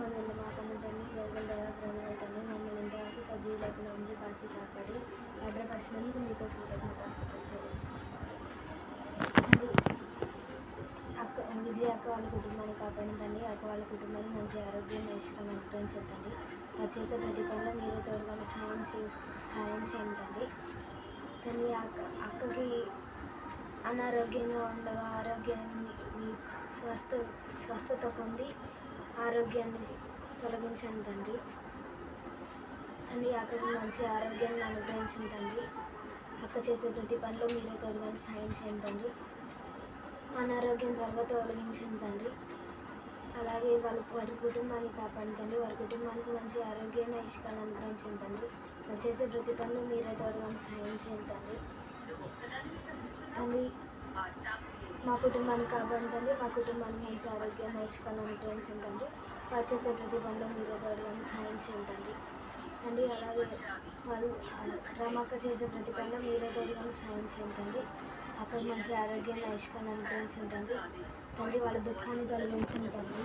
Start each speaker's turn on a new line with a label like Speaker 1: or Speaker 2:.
Speaker 1: మన మాకన్న తండ్రి గోగుల దగ్గర మమ్మల్ని ఇంతవరకు సజీవులకు ఉంచి కాచి కాపాడి భద్రపరిచినందుకు మీకు కృతజ్ఞత అక్క విజయ అక్క వాళ్ళ కుటుంబాన్ని కాపాడిందండి. అక్క వాళ్ళ కుటుంబాన్ని మంచి ఆరోగ్యం నేర్చుకొని చెప్పండి. అది చేసే ప్రతి పనిలో మీరే తోడుగా సహాయం చేసి సహాయం చేయండి. తండ్రి అక్క అక్కకి అనారోగ్యంగా ఉండగా ఆరోగ్యాన్ని మీ స్వస్థ స్వస్థత పొంది ఆరోగ్యాన్ని తొలగించండి తండ్రి. తండ్రి అక్కడ మంచి ఆరోగ్యాన్ని అనుగ్రహించండి తండ్రి. అక్క చేసే ప్రతి పనిలో మీరే తోడుగా సాయం చేయండి తండ్రి. అనారోగ్యం త్వరగా తొలగించండి తండ్రి. అలాగే వాళ్ళ వారి కుటుంబాన్ని కాపాడుతండి వారి కుటుంబానికి మంచి ఆరోగ్యాన్ని ఇష్టాన్ని అనుగ్రహించండి తండ్రి. చేసే ప్రతి పనులు మీరే తోడుగా సహాయం చేయండి తండ్రి. తండ్రి మా కుటుంబాన్ని కాపాడండి మా కుటుంబానికి మంచి ఆరోగ్యాన్ని ఇష్టాన్ని అనుగ్రహించండి వారు చేసే ప్రతి పనిలో మీరు తోడుగా సహాయం చేయండి అండి అలాగే వాళ్ళు రమక్క చేసే ప్రతి పనిలో మీరే తోడుగా సహాయం చేయండి అక్కడ మంచి ఆరోగ్యాన్ని ఇష్టాన్ని అనుగ్రహించండి తండ్రి వాళ్ళ దుఃఖాన్ని తొలగించండి తండ్రి